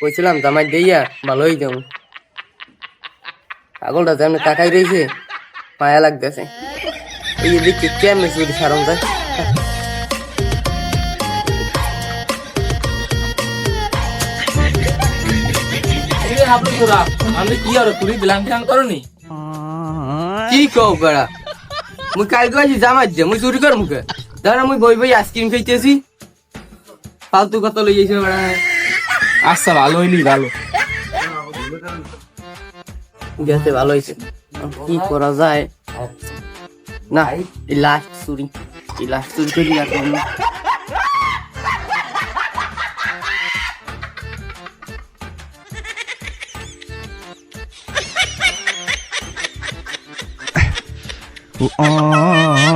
কইছিলাম জামাই দিয়া ভালো হয়ে যাও পাগলটা যেমন তাকাই রয়েছে মায়া লাগতেছে। এই সারম যায়? আমি কি কি কও বেড়া? মুই জামাই মুখে মুই বই বই আইসক্রিম খাইতেছি। ফালতু কথা লই যাইছে বেড়া। আচ্ছা ভালো হইলি ভালো গেছে ভালো হয়েছে কি করা যায় না এই লাস্ট চুরি এই লাস্ট চুরি করি আর করবো না। Oh,